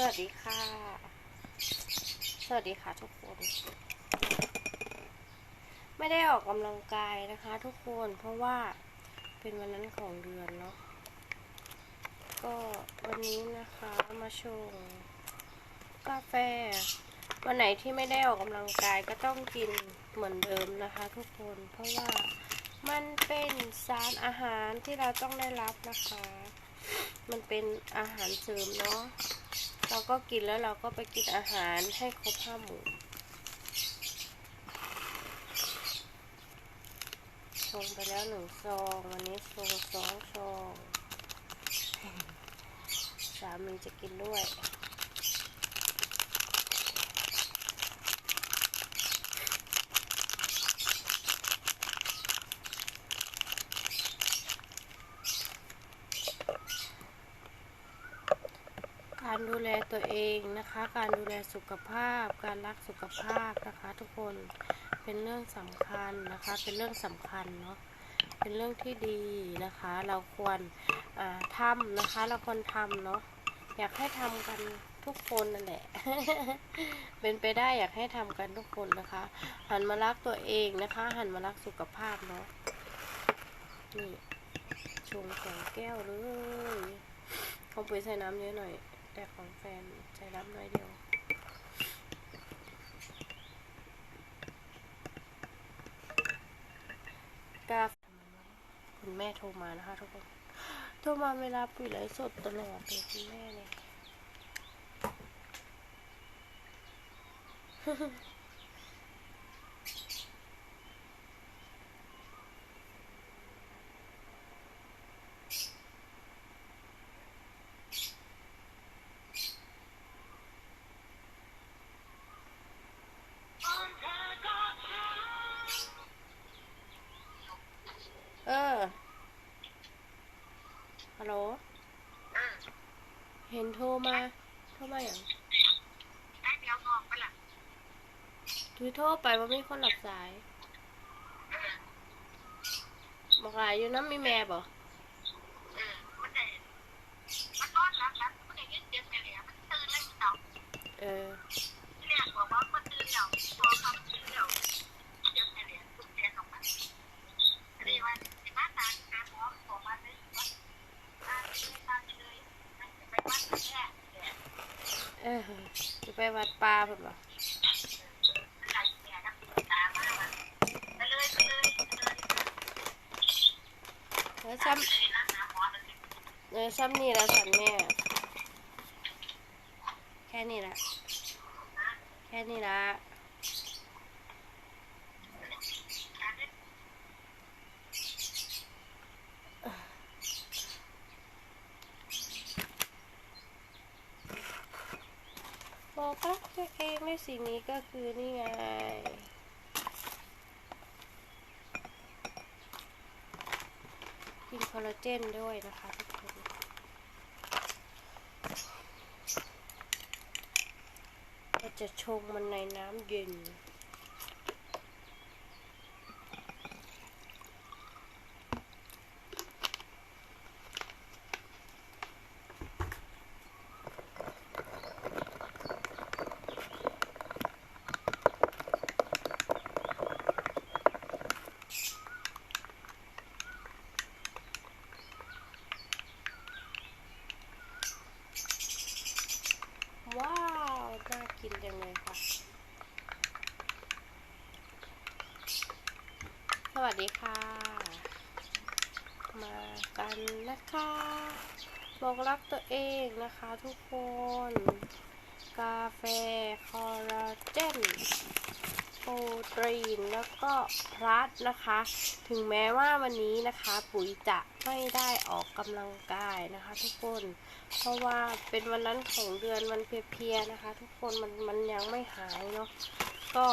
สวัสดีค่ะ สวัสดีค่ะทุกคน ไม่ได้ออกกำลังกายนะคะทุกคนเพราะว่าเป็นวันนั้นของเดือนเนาะ ก็วันนี้นะคะมาชงกาแฟ วันไหนที่ไม่ได้ออกกำลังกายก็ต้องกินเหมือนเดิมนะคะ ทุกคน เพราะว่ามันเป็นสารอาหารที่เราต้องได้รับนะคะ มันเป็นอาหารเสริมเนาะ เราก็กินแล้วเราก็ไปกินอาหารให้ครบห้าหมู่ชงไปแล้วหนึ่งซอง วันนี้ชงสองซองสามีจะกินด้วย การดูแลตัวเองนะคะ การดูแลสุขภาพ การรักสุขภาพนะคะทุกคนเป็นเรื่องสำคัญนะคะ เป็นเรื่องสำคัญเนาะเป็นเรื่องที่ดีนะคะ เราควรอ่าทำนะคะ เราควรทำเนาะอยากให้ทำกันทุกคนนั่นแหละ เป็นไปได้อยากให้ทำกันทุกคนนะคะ หันมารักตัวเองนะคะ หันมารักสุขภาพเนาะนี่ชงสองแก้วเลยเขาไปใส่น้ำเยอะหน่อย แต่ของแฟนใจรับน้อยเดียวกาคุณแม่โทรมานะคะทุกคน โทรมาเวลาปุ๋ยไลฟ์สดตลอดเลยคุณแม่เนี่ย เห็นโทรมา โทรมาอย่างได้เดี๋ยวมองไปละถือโทรไปว่ามีคนหลับสาย บอกหลายอยู่น้ำมีแม่บ่เออมันได้มันนอนหลับหลับมันได้ยินเสียงแม่แหลมมันตื่นแล้วมันเต่า เออ เรียกบอกว่ามันตื่นแล้วพอคำตื่นแล้วเสียงแม่แหลมตุ้มแกออกมาอันนี้ว่าสิมาตามหาหมอขอมาเลยว่าตามไปเลยตามไปเลยไปวัดแรกเนี่ย เออจะไปวัดป่า เพิ่นยชั่มาว่าไปเลยไปเลยไปเลยเออซ้ำเลยนะเลยเออซ้ำนี่ละสันแม่ แค่นี้ละแค่นี้ละบอกรัก ตัวเองในสิ่งนี้ก็คือนี่ไง กินคอลลาเจนด้วยนะคะทุกคนเราจะชงมันในน้ำเย็น ว้าว น่ากินจังเลยค่ะ สวัสดีค่ะ มากันนะคะ บอกรักตัวเองนะคะทุกคน กาแฟคอลลาเจน โปรตีนแล้วก็พลัสนะคะ ถึงแม้ว่าวันนี้นะคะ ปุ๋ยจะไม่ได้ออกกำลังกายนะคะ ทุกคน เพราะว่าเป็นวันนั้นของเดือนมันเพียๆนะคะ ทุกคนมันมันยังไม่หายเนาะก็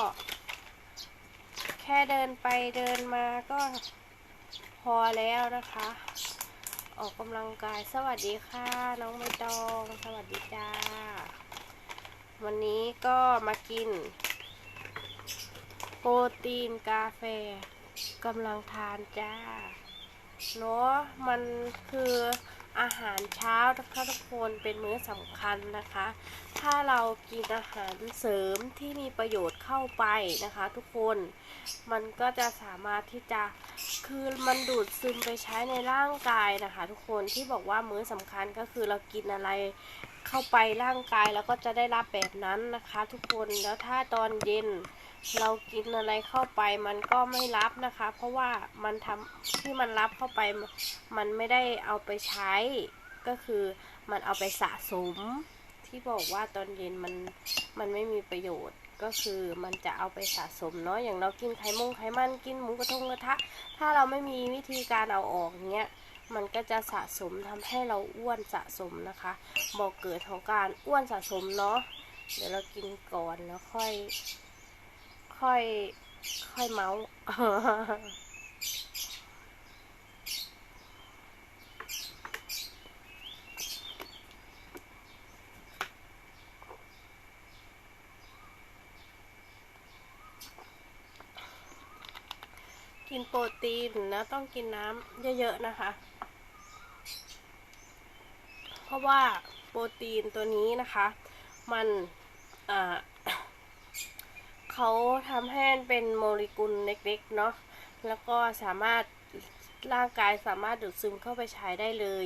แค่เดินไปเดินมาก็พอแล้วนะคะ ออกกำลังกายสวัสดีค่ะ น้องใบตอง สวัสดีจ้าวันนี้ก็มากิน ปรตีนกาแฟกำลังทานจ้าเนาะมันคืออาหารเช้านะคะทุกคนเป็นมื้อสำคัญนะคะ ถ้าเรากินอาหารเสริมที่มีประโยชน์เข้าไปนะคะ ทุกคนมันก็จะสามารถที่จะคือมันดูดซึมไปใช้ในร่างกายนะคะ ทุกคนที่บอกว่ามื้อสำคัญก็คือเรากินอะไรเข้าไปร่างกายแล้วก็จะได้รับแบบนั้นนะคะ ทุกคนแล้วถ้าตอนเย็น เรากินอะไรเข้าไปมันก็ไม่รับนะคะ เพราะว่ามันทำที่มันรับเข้าไปมันไม่ได้เอาไปใช้ ก็คือมันเอาไปสะสม ที่บอกว่าตอนเย็นมันมันไม่มีประโยชน์ก็คือมันจะเอาไปสะสมเนาะอย่างเรากินไขมงไขมันกินหมูกระทงกระทะ ถ้าเราไม่มีวิธีการเอาออกเงี้ยมันก็จะสะสมทำให้เราอ้วนสะสมนะคะบอกเกิดของการอ้วนสะสมเนาะเดี๋ยวเรากินก่อนแล้วค่อย ค่อย ค่อยเมาส์กินโปรตีนแล้วต้องกินน้ำเยอะๆนะคะ เพราะว่าโปรตีนตัวนี้นะคะ มันอ่า เขาทำให้เป็นโมเลกุลเล็กๆเนาะแล้วก็สามารถร่างกายสามารถดูดซึมเข้าไปใช้ได้เลย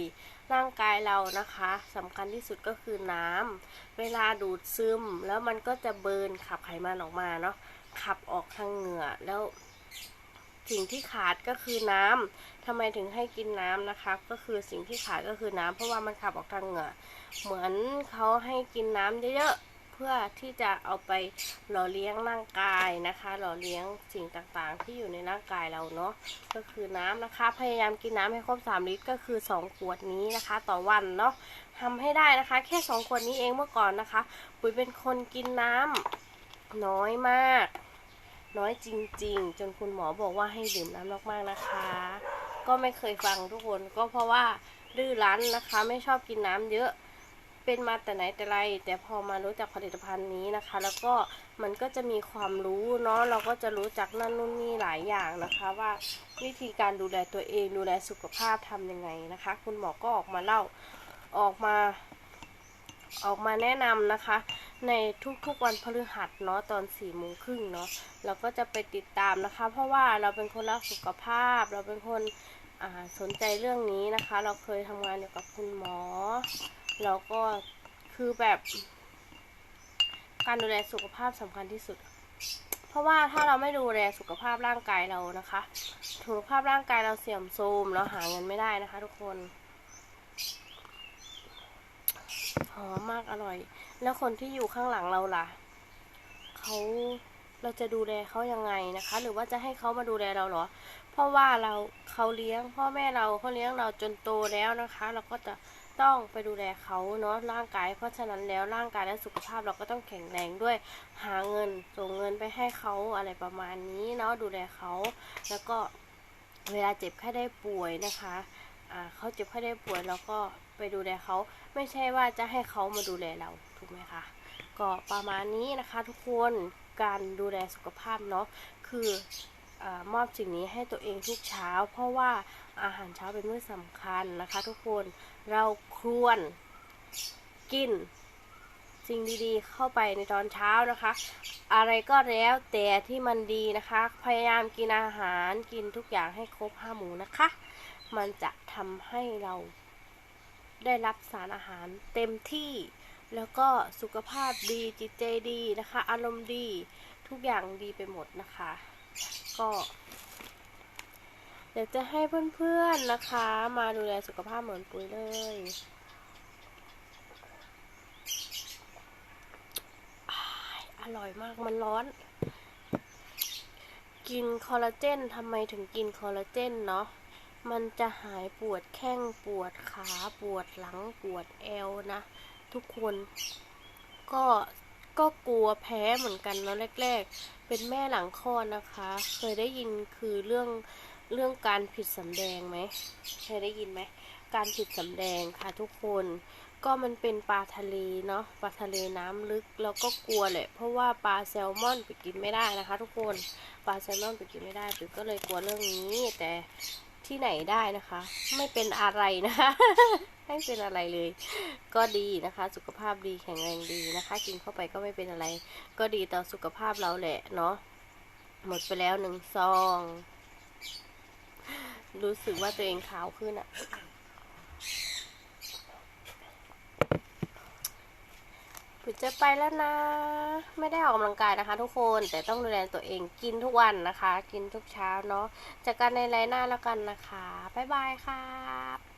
ร่างกายเรานะคะสำคัญที่สุดก็คือน้ำเวลาดูดซึมแล้วมันก็จะเบิร์นขับไขมันออกมาเนาะขับออกทางเหงื่อแล้วสิ่งที่ขาดก็คือน้ำทำไมถึงให้กินน้ำนะคะ ก็คือสิ่งที่ขาดก็คือน้ำเพราะว่ามันขับออกทางเหงื่อ เหมือนเขาให้กินน้ำเยอะ พื่อที่จะเอาไปหล่อเลี้ยงร่างกายนะคะ หล่อเลี้ยงสิ่งต่างๆ ที่อยู่ในร่างกายเราเนาะก็คือน้ำนะคะ พยายามกินน้ำให้ครบ 3 ลิตรก็คือ 2 ขวดนี้นะคะ ต่อวันเนาะทำให้ได้นะคะ แค่ 2 ขวดนี้เองเมื่อก่อนนะคะ ปุ๋ยเป็นคนกินน้ำน้อยมาก น้อยจริง ๆ จนคุณหมอบอกว่าให้ดื่มน้ำมากๆนะคะ ก็ไม่เคยฟังทุกคนก็เพราะว่าดื้อรั้นนะคะ ไม่ชอบกินน้ำเยอะ เป็นมาแต่ไหนแต่ไร แต่พอมารู้จักผลิตภัณฑ์นี้นะคะ แล้วก็มันก็จะมีความรู้เนาะเราก็จะรู้จักนั่นนู่นนี่หลายอย่างนะคะ ว่าวิธีการดูแลตัวเองดูแลสุขภาพทำยังไงนะคะ คุณหมอก็ออกมาเล่าออกมาออกมาแนะนำนะคะ ในทุกๆวันพฤหัสเนาะตอน4ี่โมงครึ่งเนาะเราก็จะไปติดตามนะคะ เพราะว่าเราเป็นคนรักสุขภาพ เราเป็นคนสนใจเรื่องนี้นะคะ เราเคยทำงานอยู่กับคุณหมอ เราก็คือแบบการดูแลสุขภาพสำคัญที่สุด เพราะว่าถ้าเราไม่ดูแลสุขภาพร่างกายเรานะคะ สุขภาพร่างกายเราเสื่อมโทรมเราหาเงินไม่ได้นะคะ ทุกคนหอมมากอร่อย แล้วคนที่อยู่ข้างหลังเราล่ะเขาเราจะดูแลเขายังไงนะคะ หรือว่าจะให้เขามาดูแลเราเหรอ เพราะว่าเราเขาเลี้ยงพ่อแม่เราเขาเลี้ยงเราจนโตแล้วนะคะ เราก็จะ ต้องไปดูแลเขาเนาะร่างกาย เพราะฉะนั้นแล้วร่างกายและสุขภาพเราก็ต้องแข็งแรงด้วยหาเงินส่งเงินไปให้เขาอะไรประมาณนี้เนาะดูแลเขาแล้วก็เวลาเจ็บแค่ได้ป่วยนะคะอ่าเขาเจ็บแค่ได้ป่วยเราก็ไปดูแลเขาไม่ใช่ว่าจะให้เขามาดูแลเราถูกไหมคะก็ประมาณนี้นะคะทุกคนการดูแลสุขภาพเนาะคือ มอบสิ่งนี้ให้ตัวเองทุกเช้า เพราะว่าอาหารเช้าเป็นมื้อสำคัญนะคะทุกคนเราควรกินสิ่งดีๆ เข้าไปในตอนเช้านะคะ อะไรก็แล้วแต่ที่มันดีนะคะ พยายามกินอาหารกินทุกอย่างให้ครบห้าหมูนะคะ มันจะทำให้เราได้รับสารอาหารเต็มที่ แล้วก็สุขภาพดีจิตใจดีนะคะ อารมณ์ดีทุกอย่างดีไปหมดนะคะ ก็เดี๋ยวจะให้เพื่อนๆนะคะ มาดูแลสุขภาพเหมือนปุ๋ยเลยอ้ายอร่อยมากมันร้อน กินคอลลาเจนทำไมถึงกินคอลลาเจนเนาะ มันจะหายปวดแข้งปวดขาปวดหลังปวดเอวนะ ทุกคนก็ ก็กลัวแพ้เหมือนกันเนาะแรก ๆ เป็นแม่หลังคลอดนะคะ เคยได้ยินคือเรื่องเรื่องการผิดสำแดงไหมเคยได้ยินไหมการผิดสำแดงค่ะทุกคนก็มันเป็นปลาทะเลเนาะปลาทะเลน้ำลึกเราก็กลัวแหละ เพราะว่าปลาแซลมอนไปกินไม่ได้นะคะ ทุกคนปลาแซลมอนไปกินไม่ได้ปุ๋ก็เลยกลัวเรื่องนี้แต่ ที่ไหนได้นะคะ ไม่เป็นอะไรนะคะไม่เป็นอะไรเลย ก็ดีนะคะ สุขภาพดีแข็งแรงดีนะคะ กินเข้าไปก็ไม่เป็นอะไร ก็ดีต่อสุขภาพเราแหละเนาะหมดไปแล้วหนึ่งซอง รู้สึกว่าตัวเองขาวขึ้นอะ ปุดจะไปแล้วนะ ไม่ได้ออกกำลังกายนะคะ ทุกคนแต่ต้องดูแลตัวเองกินทุกวันนะคะ กินทุกเช้าเนาะจากกันในไลน์หน้าแล้วกันนะคะ บ๊ายบายครับ